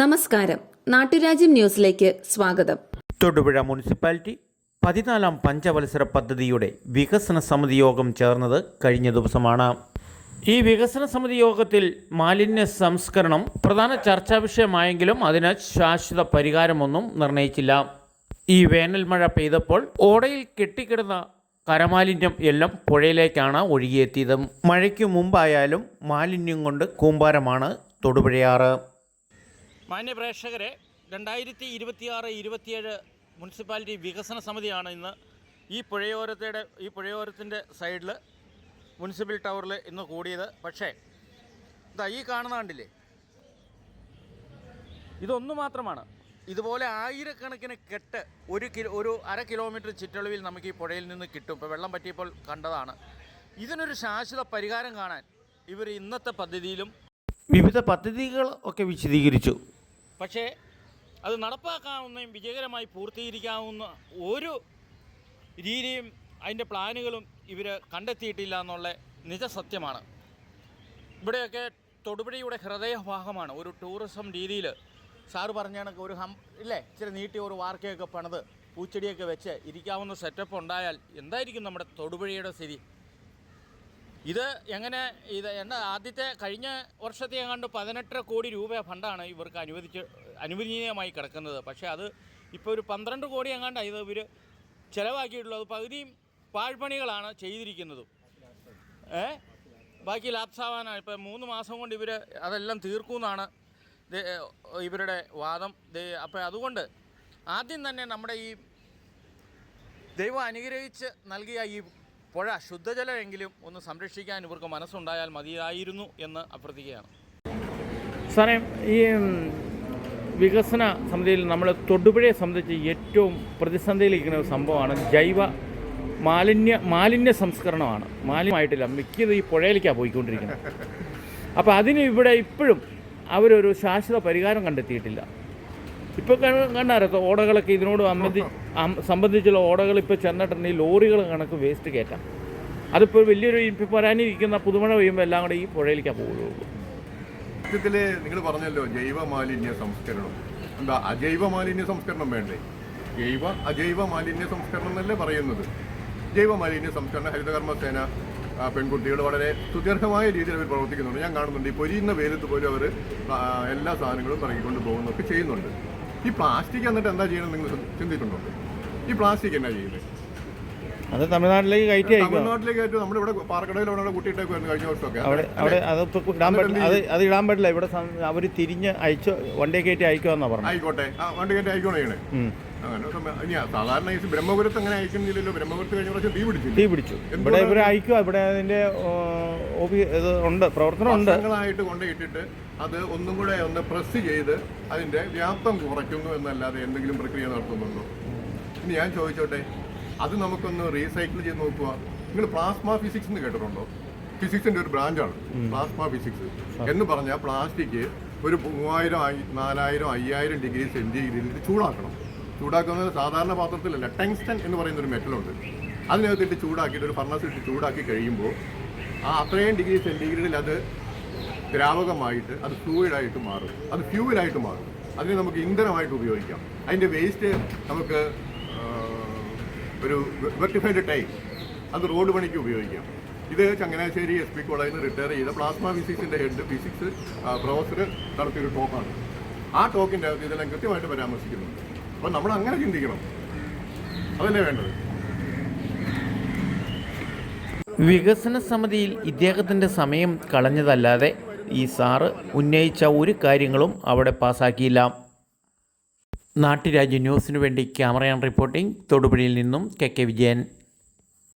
നമസ്കാരം. നാട്ടുരാജ്യം ന്യൂസിലേക്ക് സ്വാഗതം. തൊടുപുഴ മുനിസിപ്പാലിറ്റി പതിനാലാം പഞ്ചവത്സര പദ്ധതിയുടെ വികസന സമിതി യോഗം ചേർന്നത് കഴിഞ്ഞ ദിവസമാണ്. ഈ വികസന സമിതി യോഗത്തിൽ മാലിന്യ സംസ്കരണം പ്രധാന ചർച്ചാ വിഷയമായെങ്കിലും അതിന് ശാശ്വത പരിഹാരമൊന്നും നിർണയിച്ചില്ല. ഈ വേനൽ മഴ പെയ്തപ്പോൾ ഓടയിൽ കെട്ടിക്കിടന്ന കരമാലിന്യം എല്ലാം പുഴയിലേക്കാണ് ഒഴുകിയെത്തിയത്. മഴയ്ക്ക് മുമ്പായാലും മാലിന്യം കൊണ്ട് കൂമ്പാരമാണ് തൊടുപുഴയാറ്. മാന്യ പ്രേക്ഷകരെ രണ്ടായിരത്തി ഇരുപത്തിയാറ് ഇരുപത്തിയേഴ് മുനിസിപ്പാലിറ്റി വികസന സമിതിയാണ് ഇന്ന് ഈ പുഴയോരത്തയുടെ ഈ പുഴയോരത്തിന്റെ സൈഡിൽ മുനിസിപ്പൽ ടവറിൽ ഇന്ന് കൂടിയത്. പക്ഷേ ഇതാ ഈ കാണുന്ന കണ്ടില്ലേ? ഇതൊന്നു മാത്രമാണ്. ഇതുപോലെ ആയിരക്കണക്കിന് കെട്ട് ഒരു കിലോ ഒരു അര കിലോമീറ്റർ ചുറ്റളവിൽ നമുക്ക് ഈ പുഴയിൽ നിന്ന് കിട്ടും. ഇപ്പോൾ വെള്ളം പറ്റിയപ്പോൾ കണ്ടതാണ്. ഇതിനൊരു ശാശ്വത പരിഹാരം കാണാൻ ഇവർ ഇന്നത്തെ പദ്ധതിയിലും വിവിധ പദ്ധതികൾ ഒക്കെ വിശദീകരിച്ചു. പക്ഷേ അത് നടപ്പാക്കാവുന്നതും വിജയകരമായി പൂർത്തീകരിക്കാവുന്ന ഒരു രീതിയും അതിന്റെ പ്ലാനുകളും ഇവർ കണ്ടെത്തിയിട്ടില്ല എന്നുള്ള നിജസത്യമാണ്. ഇവിടെയൊക്കെ തൊടുപുഴയുടെ ഹൃദയഭാഗമാണ്. ഒരു ടൂറിസം രീതിയിൽ സാറ് പറഞ്ഞ കണക്ക് ഒരു ഹം ഇല്ലേ? ഇച്ചിരി നീട്ടി ഒരു വാർക്കയൊക്കെ പണിത് പൂച്ചെടിയൊക്കെ വെച്ച് ഇരിക്കാവുന്ന സെറ്റപ്പ് ഉണ്ടായാൽ എന്തായിരിക്കും നമ്മുടെ തൊടുപുഴയുടെ സ്ഥിതി? ഇത് എങ്ങനെ ഇത് എന്റെ ആദ്യത്തെ കഴിഞ്ഞ വർഷത്തെ ഏങ്ങാണ്ട് പതിനെട്ടര കോടി രൂപ ഫണ്ടാണ് ഇവർക്ക് അനുവദിച്ച് അനുവദനീയമായി കിടക്കുന്നത്. പക്ഷേ അത് ഇപ്പോൾ ഒരു പന്ത്രണ്ട് കോടി എങ്ങാണ്ട് ഇത് ഇവർ ചിലവാക്കിയിട്ടുള്ളത്. പകുതിയും പാഴ്പണികളാണ് ചെയ്തിരിക്കുന്നതും. ഏ? ബാക്കി ലാപ്സാവാനാണ് ഇപ്പം മൂന്ന് മാസം കൊണ്ട് ഇവർ അതെല്ലാം തീർക്കുമെന്നാണ് ഇവരുടെ വാദം. അപ്പോൾ അതുകൊണ്ട് ആദ്യം തന്നെ നമ്മുടെ ഈ ദൈവം അനുഗ്രഹിച്ച് നൽകിയ ഈ പുഴ ശുദ്ധജലമെങ്കിലും ഒന്ന് സംരക്ഷിക്കാൻ ഇവർക്ക് മനസ്സുണ്ടായാൽ മതിയായിരുന്നു എന്ന് അഭ്യർത്ഥിക്കുകയാണ്. സാറേ ഈ വികസന സമിതിയിൽ നമ്മൾ തൊടുപുഴയെ സംബന്ധിച്ച് ഏറ്റവും പ്രതിസന്ധിയിലിരിക്കുന്ന ഒരു സംഭവമാണ് ജൈവ മാലിന്യ മാലിന്യ സംസ്കരണമാണ്. മാലിന്യമായിട്ടില്ല മിക്കത് ഈ പുഴയിലേക്കാണ് പോയിക്കൊണ്ടിരിക്കുന്നത്. അപ്പോൾ അതിന് ഇവിടെ ഇപ്പോഴും അവരൊരു ശാശ്വത പരിഹാരം കണ്ടെത്തിയിട്ടില്ല. ഇപ്പോൾ കണ്ടാരോ ഓടകളൊക്കെ ഇതിനോട് സംബന്ധിച്ചുള്ള ഓടകൾ ഇപ്പോൾ ചെന്നിട്ടുണ്ട്. ഈ ലോറികൾ കണക്ക് വേസ്റ്റ് കയറ്റാം അതിപ്പോൾ വലിയൊരു ഇപ്പം വരാനിരിക്കുന്ന പുതുമഴ പെയ്യുമ്പോൾ എല്ലാം കൂടെ ഈ പുഴയിലേക്കാണ് പോകുള്ളൂ സത്യത്തിൽ നിങ്ങൾ പറഞ്ഞല്ലോ ജൈവ മാലിന്യ സംസ്കരണം. എന്താ അജൈവ മാലിന്യ സംസ്കരണം വേണ്ടേ? ജൈവ അജൈവ മാലിന്യ സംസ്കരണം എന്നല്ലേ പറയുന്നത്? ജൈവ മാലിന്യ സംസ്കരണ ഹരിതകർമ്മസേന പെൺകുട്ടികൾ വളരെ സുദീർഘമായ രീതിയിൽ അവർ പ്രവർത്തിക്കുന്നുണ്ട്. ഞാൻ കാണുന്നുണ്ട് ഈ പൊരിയുന്ന വെയിലത്ത് പോലും അവർ എല്ലാ സാധനങ്ങളും ഇറങ്ങിക്കൊണ്ട് പോകുന്നൊക്കെ ചെയ്യുന്നുണ്ട്. ഈ പ്ലാസ്റ്റിക് എന്നിട്ട് എന്താ ചെയ്യണം നിങ്ങൾ ചിന്തിച്ചിട്ടുണ്ടോ? ഈ പ്ലാസ്റ്റിക് എന്നാ ചെയ്യുന്നത് അത് തമിഴ്നാട്ടിലേക്ക് കയറ്റി തമിഴ്നാട്ടിലേക്ക് ആയിട്ട് നമ്മുടെ ഇവിടെ പാറക്കടയിൽ അവിടെ കൂട്ടിയിട്ടേക്കുമായിരുന്നു കഴിഞ്ഞ വർഷമൊക്കെ. അവിടെ അവിടെ അത് ഇടാൻ പറ്റില്ല അത് അത് ഇടാൻ പറ്റില്ല. ഇവിടെ അവർ തിരിഞ്ഞ് അയച്ചു വണ്ടി കയറ്റി അയക്കുമെന്നാണ് പറഞ്ഞത്. ആയിക്കോട്ടെ. വണ്ടി കയറ്റി അയക്കണോ ചെയ്യണേ. അങ്ങനെ സാധാരണ ഈ ബ്രഹ്മപുരത്ത് അങ്ങനെ അയക്കുന്നില്ലല്ലോ. ബ്രഹ്മപുരത്ത് കഴിഞ്ഞ പ്രാവശ്യം തീ പിടിച്ചു തീ പിടിച്ചു. ഇവിടെ ഇവർ അയക്കുക. ഇവിടെ അതിന്റെ ഓഫീ ഇത് ഉണ്ട് പ്രവർത്തനം ഉണ്ട്. വർഷങ്ങളായിട്ട് കൊണ്ടുപോയിട്ടിട്ട് അത് ഒന്നും കൂടെ ഒന്ന് പ്രസ് ചെയ്ത് അതിന്റെ വ്യാപ്തം കുറയ്ക്കുന്നു എന്നല്ലാതെ എന്തെങ്കിലും പ്രക്രിയ നടത്തുന്നുണ്ടോ? ഇനി ഞാൻ ചോദിച്ചോട്ടെ അത് നമുക്കൊന്ന് റീസൈക്കിൾ ചെയ്ത് നോക്കുക നിങ്ങൾ പ്ലാസ്മ ഫിസിക്സ് എന്ന് കേട്ടിട്ടുണ്ടോ? ഫിസിക്സിന്റെ ഒരു ബ്രാഞ്ചാണ് പ്ലാസ്മ ഫിസിക്സ് എന്ന് പറഞ്ഞാൽ പ്ലാസ്റ്റിക് ഒരു മൂവായിരം നാലായിരം അയ്യായിരം ഡിഗ്രി സെന്റിഗ്രേഡിൽ ചൂടാക്കണം. ചൂടാക്കുന്നത് സാധാരണ പാത്രത്തിലല്ല ടെങ്സ്റ്റൻ എന്ന് പറയുന്ന ഒരു മെറ്റലുണ്ട് അതിനകത്തിട്ട് ചൂടാക്കിയിട്ട് ഒരു ഫർണസ് ഇട്ട് ചൂടാക്കി കഴിയുമ്പോൾ ആ അത്രയും ഡിഗ്രി സെന്റിഗ്രേഡിൽ അത് ദ്രാവകമായിട്ട് അത് ഫ്ലൂയിഡായിട്ട് മാറും. അത് ഫ്യൂവലായിട്ട് മാറും. അതിനെ നമുക്ക് ഇന്ധനമായിട്ട് ഉപയോഗിക്കാം. അതിന്റെ വേസ്റ്റ് നമുക്ക് ഒരു വെർട്ടിഫൈഡ് ടൈം അത് റോഡ് പണിക്ക് ഉപയോഗിക്കാം. ഇത് ചങ്ങനാശ്ശേരി എസ് പി കോളേജിൽ നിന്ന് റിട്ടയർ ചെയ്ത പ്ലാസ്മ ഫിസിക്സിന്റെ ഹെഡ് ഫിസിക്സ് പ്രൊഫസർ നടത്തിയൊരു ടോക്കാണ് ആ ടോക്കിന്റെ അകത്ത് ഇതെല്ലാം കൃത്യമായിട്ട് പരാമർശിക്കുന്നുണ്ട്. അപ്പോൾ നമ്മൾ അങ്ങനെ ചിന്തിക്കണം. അതല്ലേ വേണ്ടത്? വികസന സമിതിയിൽ ഇദ്ദേഹത്തിന്റെ സമയം കളഞ്ഞതല്ലാതെ ഈ സാറ് ഉന്നയിച്ച ഒരു കാര്യങ്ങളും അവിടെ പാസാക്കിയില്ല. നാട്ടുരാജ്യ ന്യൂസിനു വേണ്ടി ക്യാമറയാൻ റിപ്പോർട്ടിംഗ് തൊടുപുഴയിൽ നിന്നും കെ കെ വിജയൻ.